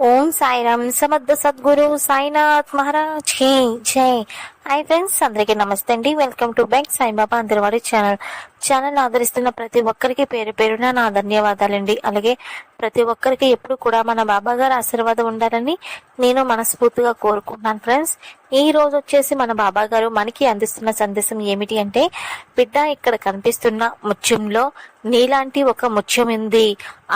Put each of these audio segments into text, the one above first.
ও ఓం సాయిరామ్ సమర్థ సద్గురు సాయినాథ్ మహారాజ్కి జై హాయ్ ఫ్రెండ్స్ అందరికీ నమస్తే అండి. వెల్కమ్ టు బ్యాంక్ సాయిబాబా అందరివాడి ఛానల్ ఛానల్ ఆదరిస్తున్న ప్రతి ఒక్కరికి పేరు పేరున నా ధన్యవాదాలండి. అలాగే ప్రతి ఒక్కరికి ఎప్పుడు కూడా మన బాబా గారి ఆశీర్వాదం ఉండాలని నేను మనస్ఫూర్తిగా కోరుకుంటున్నాను ఫ్రెండ్స్ ఈ రోజు వచ్చేసి మన బాబా గారు మనకి అందిస్తున్న సందేశం ఏమిటి అంటే బిడ్డ ఇక్కడ కనిపిస్తున్న ముత్యంలో నీలాంటి ఒక ముత్యం ఉంది.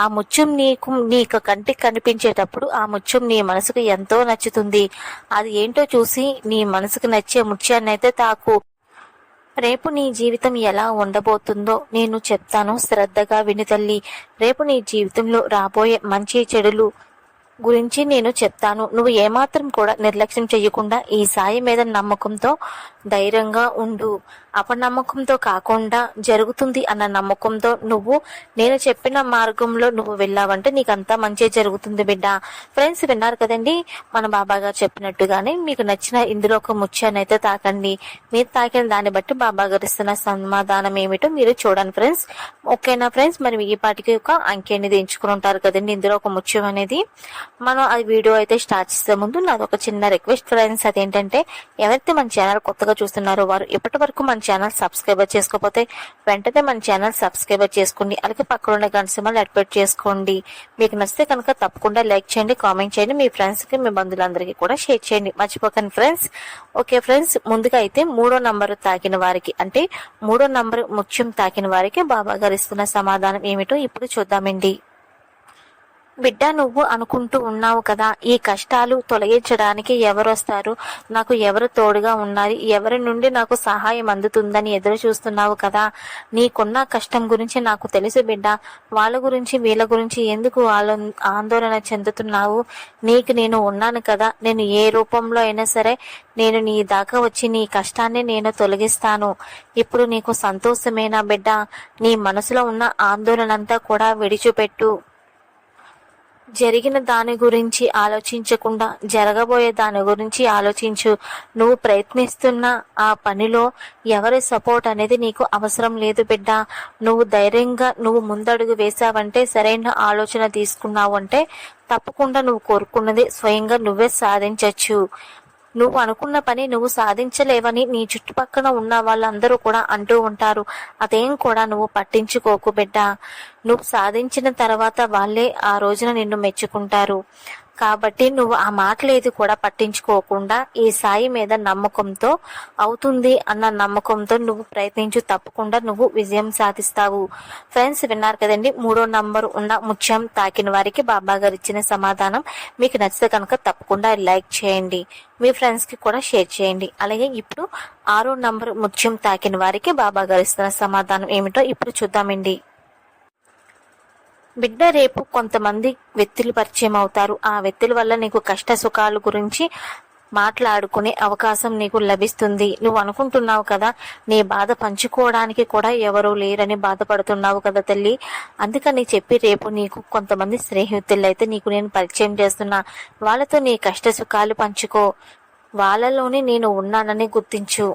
ఆ ముత్యం నీకు నీకు కంటికి కనిపించేటప్పుడు ఆ ముత్యం నీ మనసుకు ఎంతో నచ్చుతుంది. అది ఏంటో చూసి నీ మనసుకు నచ్చే ముత్యాన్నైతే తాకు. రేపు నీ జీవితం ఎలా ఉండబోతుందో నేను చెప్తాను శ్రద్ధగా విను తల్లి. రేపు నీ జీవితంలో రాబోయే మంచి చెడులు గురించి నేను చెప్తాను. నువ్వు ఏమాత్రం కూడా నిర్లక్ష్యం చేయకుండా ఈ సాయి మీద నమ్మకంతో ధైర్యంగా ఉండు. అపనమ్మకంతో కాకుండా జరుగుతుంది అన్న నమ్మకంతో నువ్వు నేను చెప్పిన మార్గంలో నువ్వు వెళ్ళావంటే నీకు మంచి జరుగుతుంది బిడ్డ. ఫ్రెండ్స్ విన్నారు కదండి మన బాబా గారు చెప్పినట్టుగానే మీకు నచ్చిన ఇందులో ఒక ముత్యాన్ని అయితే తాకండి. మీరు తాకిన దాన్ని బట్టి బాబా గారు ఇస్తున్న సమాధానం ఏమిటో మీరు చూడండి ఫ్రెండ్స్ ఓకేనా ఫ్రెండ్స్ మరి ఈ పాటికి ఒక అంకె అనేది ఎంచుకుని ఉంటారు కదండి ఇందులో ఒక ముత్యం అనేది. మనం అది వీడియో అయితే స్టార్ట్ చేసే ముందు నాది ఒక చిన్న రిక్వెస్ట్ ఫ్రెండ్స్ అదేంటంటే ఎవరైతే మన ఛానల్ కొత్తగా చూస్తున్నారో వారు ఇప్పటి వరకు మన ఛానల్ సబ్స్క్రైబర్ చేసుకోకపోతే వెంటనే మన ఛానల్ సబ్స్క్రైబర్ చేసుకోండి. అలాగే పక్కన ఉన్న గంట సింబల్ యాక్టివేట్ చేసుకోండి. మీకు నచ్చితే కనుక తప్పకుండా లైక్ చేయండి కామెంట్ చేయండి మీ ఫ్రెండ్స్కి మీ బంధువులందరికీ కూడా షేర్ చేయండి. మర్చిపోకండి ఫ్రెండ్స్ ఓకే ఫ్రెండ్స్ ముందుగా అయితే మూడో నంబర్ తాకిన వారికి అంటే మూడో నంబర్ ముఖ్యం తాకిన వారికి బాబా గారు ఇస్తున్న సమాధానం ఏమిటో ఇప్పుడు చూద్దామండి. బిడ్డ నువ్వు అనుకుంటూ ఉన్నావు కదా ఈ కష్టాలు తొలగించడానికి ఎవరు వస్తారు? నాకు ఎవరు తోడుగా ఉన్నారు? ఎవరి నుండి నాకు సహాయం అందుతుందని ఎదురు చూస్తున్నావు కదా? నీకున్న కష్టం గురించి నాకు తెలుసు బిడ్డ. వాళ్ళ గురించి వీళ్ళ గురించి ఎందుకు ఆలో ఆందోళన చెందుతున్నావు? నీకు నేను ఉన్నాను కదా. నేను ఏ రూపంలో అయినా సరే నేను నీ దాకా వచ్చి నీ కష్టాన్ని నేను తొలగిస్తాను. ఇప్పుడు నీకు సంతోషమేనా బిడ్డ? నీ మనసులో ఉన్న ఆందోళనంతా కూడా విడిచిపెట్టు. జరిగిన దాని గురించి ఆలోచించకుండా జరగబోయే దాని గురించి ఆలోచించు. నువ్వు ప్రయత్నిస్తున్న ఆ పనిలో ఎవరి సపోర్ట్ అనేది నీకు అవసరం లేదు బిడ్డ. నువ్వు ధైర్యంగా నువ్వు ముందడుగు వేసావంటే సరైన ఆలోచన తీసుకున్నావు అంటే తప్పకుండా నువ్వు కోరుకున్నది స్వయంగా నువ్వే సాధించవచ్చు నువ్వు అనుకున్న పని నువ్వు సాధించలేవని నీ చుట్టుపక్కల ఉన్న వాళ్ళందరూ కూడా అంటూ ఉంటారు. అదేం కూడా నువ్వు పట్టించుకోకు బిడ్డ. నువ్వు సాధించిన తర్వాత వాళ్ళే ఆ రోజున నిన్ను మెచ్చుకుంటారు. కాబట్టి నువ్వు ఆ మాటలేది కూడా పట్టించుకోకుండా ఈ సాయి మీద నమ్మకంతో అవుతుంది అన్న నమ్మకంతో నువ్వు ప్రయత్నించు తప్పకుండా నువ్వు విజయం సాధిస్తావు. ఫ్రెండ్స్ విన్నారు కదండి మూడో నంబర్ ఉన్న ముత్యం తాకిన వారికి బాబా గారు ఇచ్చిన సమాధానం. మీకు నచ్చితే కనుక తప్పకుండా లైక్ చేయండి. మీ ఫ్రెండ్స్కి కూడా షేర్ చేయండి. అలాగే ఇప్పుడు ఆరో నంబర్ ముత్యం తాకిన వారికి బాబా గారు ఇస్తున్న సమాధానం ఏమిటో ఇప్పుడు చూద్దామండి. బిడ్డ రేపు కొంతమంది వ్యక్తులు పరిచయం అవుతారు. ఆ వ్యక్తుల వల్ల నీకు కష్ట సుఖాల గురించి మాట్లాడుకునే అవకాశం నీకు లభిస్తుంది. నువ్వు అనుకుంటున్నావు కదా నీ బాధ పంచుకోవడానికి కూడా ఎవరూ లేరని బాధపడుతున్నావు కదా తల్లి. అందుకని చెప్పి రేపు నీకు కొంతమంది స్నేహితులు అయితే నీకు నేను పరిచయం చేస్తున్నా. వాళ్ళతో నీ కష్ట సుఖాలు పంచుకో. వాళ్ళలోనే నేను ఉన్నానని గుర్తించు.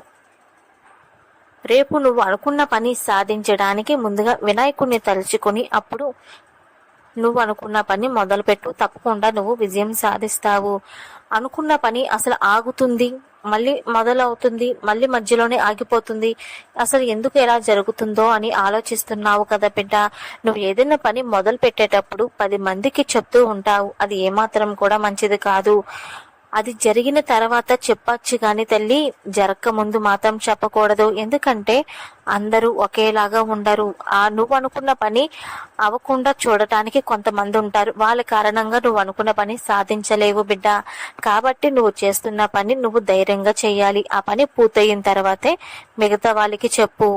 రేపు నువ్వు అనుకున్న పని సాధించడానికి ముందుగా వినాయకుడిని తలుచుకొని అప్పుడు నువ్వు అనుకున్న పని మొదలుపెట్టు. తప్పకుండా నువ్వు విజయం సాధిస్తావు. అనుకున్న పని అసలు ఆగుతుంది. మళ్ళీ మొదలవుతుంది. మళ్ళీ మధ్యలోనే ఆగిపోతుంది. అసలు ఎందుకు ఎలా జరుగుతుందో అని ఆలోచిస్తున్నావు కదా బిడ్డ. నువ్వు ఏదైనా పని మొదలు పెట్టేటప్పుడు పది మందికి చెప్తూ ఉంటావు. అది ఏమాత్రం కూడా మంచిది కాదు. అది జరిగిన తర్వాత చెప్పచ్చు గాని తల్లి జరక్క ముందు మాత్రం చెప్పకూడదు. ఎందుకంటే అందరూ ఒకేలాగా ఉండరు. ఆ నువ్వు అనుకున్న పని అవ్వకుండా చూడటానికి కొంతమంది ఉంటారు. వాళ్ళ కారణంగా నువ్వు అనుకున్న పని సాధించలేవు బిడ్డ. కాబట్టి నువ్వు చేస్తున్న పని నువ్వు ధైర్యంగా చేయాలి. ఆ పని పూర్తయిన తర్వాతే మిగతా వాళ్ళకి చెప్పు.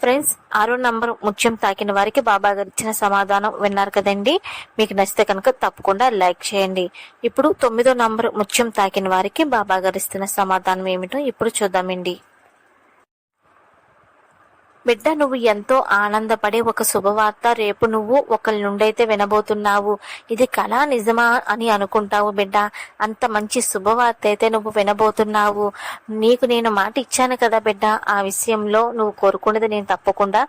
ఫ్రెండ్స్ ఆరో నంబర్ ముత్యం తాకిన వారికి బాబా గారు ఇచ్చిన సమాధానం విన్నారు కదండి. మీకు నచ్చితే కనుక తప్పకుండా లైక్ చేయండి. ఇప్పుడు తొమ్మిదో నంబర్ ముత్యం తాకిన వారికి బాబా గారు ఇస్తున్న సమాధానం ఏమిటో ఇప్పుడు చూద్దామండి. బిడ్డ నువ్వు ఎంతో ఆనందపడే ఒక శుభవార్త రేపు నువ్వు ఒకరి నుండైతే వినబోతున్నావు. ఇది కళ నిజమా అని అనుకుంటావు బిడ్డ. అంత మంచి శుభవార్త అయితే నువ్వు వినబోతున్నావు. నీకు నేను మాట ఇచ్చాను కదా బిడ్డ. ఆ విషయంలో నువ్వు కోరుకున్నది నేను తప్పకుండా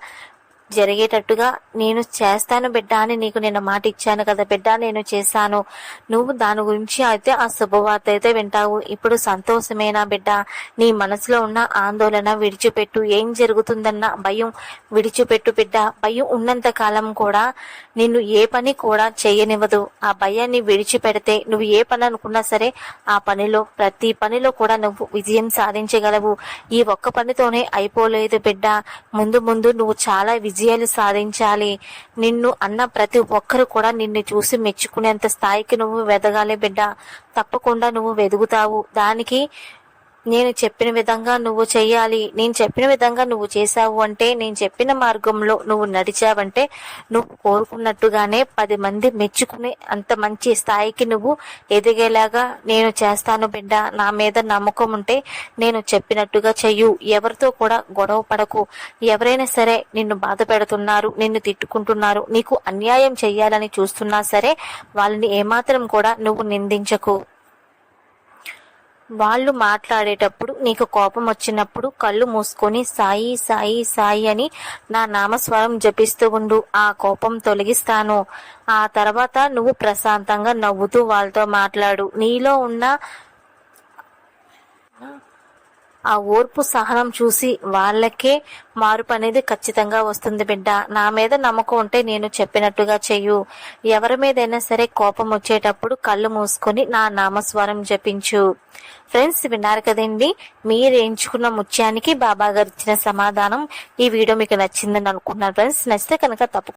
జరిగేటట్టుగా నేను చేస్తాను బిడ్డ అని నీకు నేను మాట ఇచ్చాను కదా బిడ్డ నేను చేశాను. నువ్వు దాని గురించి అయితే ఆ శుభవార్త అయితే వింటావు. ఇప్పుడు సంతోషమేనా బిడ్డ? నీ మనసులో ఉన్న ఆందోళన విడిచిపెట్టు. ఏం జరుగుతుందన్న భయం విడిచిపెట్టు బిడ్డ. భయం ఉన్నంత కాలం కూడా నిన్ను ఏ పని కూడా చేయనివ్వదు. ఆ భయాన్ని విడిచిపెడితే నువ్వు ఏ పని అనుకున్నా సరే ఆ పనిలో ప్రతి పనిలో కూడా నువ్వు విజయం సాధించగలవు. ఈ ఒక్క పనితోనే అయిపోలేదు బిడ్డ. ముందు ముందు నువ్వు చాలా విజయాలు సాధించాలి. నిన్ను అన్న ప్రతి ఒక్కరు కూడా నిన్ను చూసి మెచ్చుకునేంత స్థాయికి నువ్వు వెదగాలి బిడ్డ. తప్పకుండా నువ్వు వెదుగుతావు. దానికి నేను చెప్పిన విధంగా నువ్వు చెయ్యాలి నేను చెప్పిన విధంగా నువ్వు చేశావు అంటే నేను చెప్పిన మార్గంలో నువ్వు నడిచావంటే నువ్వు కోరుకున్నట్టుగానే పది మంది మెచ్చుకునే అంత మంచి స్థాయికి నువ్వు ఎదిగేలాగా నేను చేస్తాను బిడ్డ. నా మీద నమ్మకం ఉంటే నేను చెప్పినట్టుగా చెయ్యు. ఎవరితో కూడా గొడవ పడకు. ఎవరైనా సరే నిన్ను బాధ పెడుతున్నారు నిన్ను తిట్టుకుంటున్నారు నీకు అన్యాయం చెయ్యాలని చూస్తున్నా సరే వాళ్ళని ఏమాత్రం కూడా నువ్వు నిందించకు. వాళ్ళు మాట్లాడేటప్పుడు నీకు కోపం వచ్చినప్పుడు కళ్ళు మూసుకొని సాయి సాయి సాయి అని నా నామస్వరం జపిస్తూ ఉండు. ఆ కోపం తొలగిస్తాను. ఆ తర్వాత నువ్వు ప్రశాంతంగా నవ్వుతూ వాళ్ళతో మాట్లాడు. నీలో ఉన్న ఆ ఓర్పు సహనం చూసి వాళ్ళకే మార్పు అనేది ఖచ్చితంగా వస్తుంది బిడ్డ. నా మీద నమ్మకం ఉంటే నేను చెప్పినట్టుగా చెయ్యు. ఎవరి మీదైనా సరే కోపం వచ్చేటప్పుడు కళ్ళు మూసుకొని నా నామస్వరం జపించు. ఫ్రెండ్స్ విన్నారు కదండి? మీరు ఎంచుకున్న ముత్యానికి బాబా గారు ఇచ్చిన సమాధానం ఈ వీడియో మీకు నచ్చిందని అనుకుంటున్నాను ఫ్రెండ్స్. నచ్చితే కనుక తప్పకుండా